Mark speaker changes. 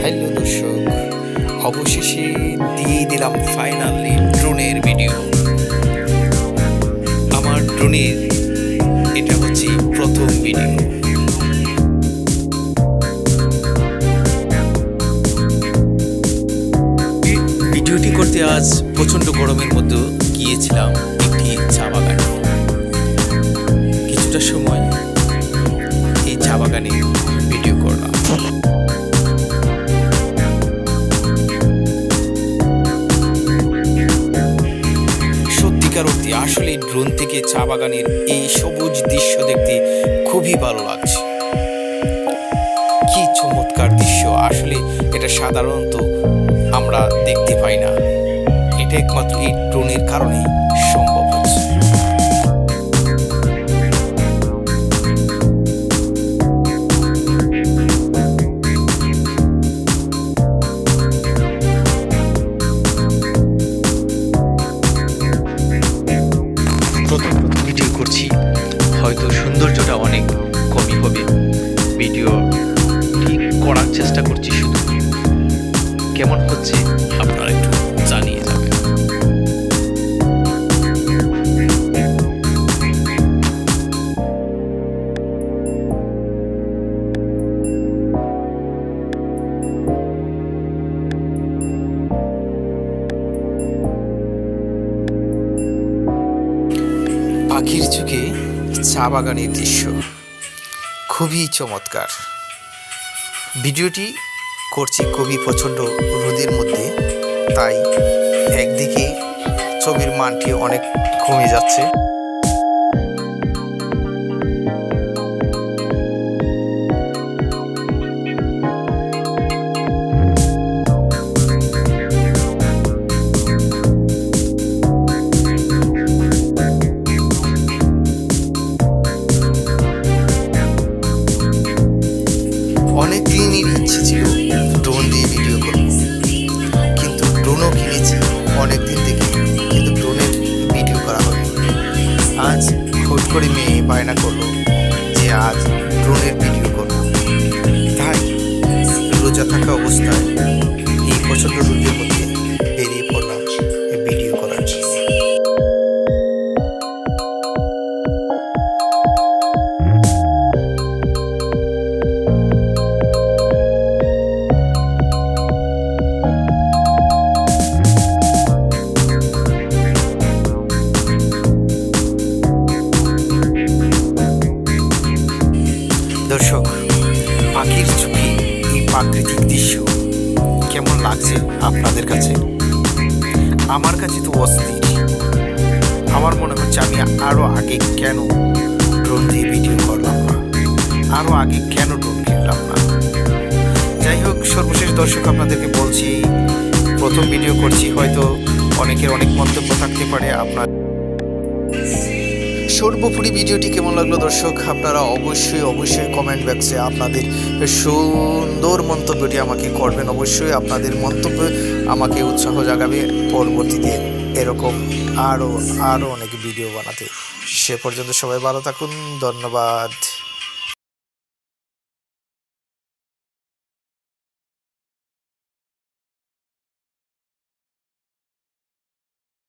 Speaker 1: Hello দর্শক। অবশেষে দিয়ে দিলাম ফাইনালি ড্রোনের ভিডিও আমার ড্রোনের এটা হচ্ছে প্রথম ভিডিও ভিডিওটি আজ প্রচণ্ড গরমের মধ্যে গিয়েছিলাম একটি চা বাগানে। কিছুটা সময় এই চা বাগানে ভিডিও করলাম। সত্যিকার অর্থে আসলে ড্রোন থেকে চা বাগানের এই সবুজ দৃশ্য দেখতে খুবই ভালো লাগছে। কি চমৎকার দৃশ্য! আসলে এটা সাধারণত আমরা দেখতে পাই না। এটা একমাত্র এই ড্রোনের কারণেই সম্ভব হচ্ছে। প্রথম প্রথম ভিডিও করছি, হয়তো সৌন্দর্যটা অনেক কমই হবে। ভিডিও ঠিক করার চেষ্টা করছি পাখির যুগে চা বাগানের দৃশ্য। খুবই চমৎকার। ভিডিওটি করছে খুবই প্রচণ্ড রোদের মধ্যে, তাই একদিকে ছবির মানটি অনেক কমে যাচ্ছে। বায়না করল যে আজ ড্রোনের ভিডিও করব। তাই রোজা থাকা অবস্থায় এই প্রচণ্ড রোদের প্রাকৃতিক দৃশ্য কেমন লাগছে আপনাদের কাছে? আমার কাছে তো অস্থির। আমার মনে হচ্ছে আমি আরও আগে কেন ড্রোন দিয়ে ভিডিও করলাম না? আরও আগে কেন ড্রোন কিনলাম না? যাই হোক, সর্বশেষ দর্শক আপনাদেরকে বলছি, প্রথম ভিডিও করছি, হয়তো অনেকের অনেক মন্তব্য থাকতে পারে আপনার সর্বোপরি ভিডিওটি কেমন লাগল দর্শক? আপনারা অবশ্যই অবশ্যই কমেন্ট বক্সে আপনাদের সুন্দর মন্তব্যটি আমাকে করবেন। অবশ্যই আপনাদের মন্তব্য আমাকে উৎসাহ জাগাবে। পরবর্তীতে এরকম আরও আরও অনেক ভিডিও বানাতে। সে পর্যন্ত সবাই ভালো থাকুন। ধন্যবাদ।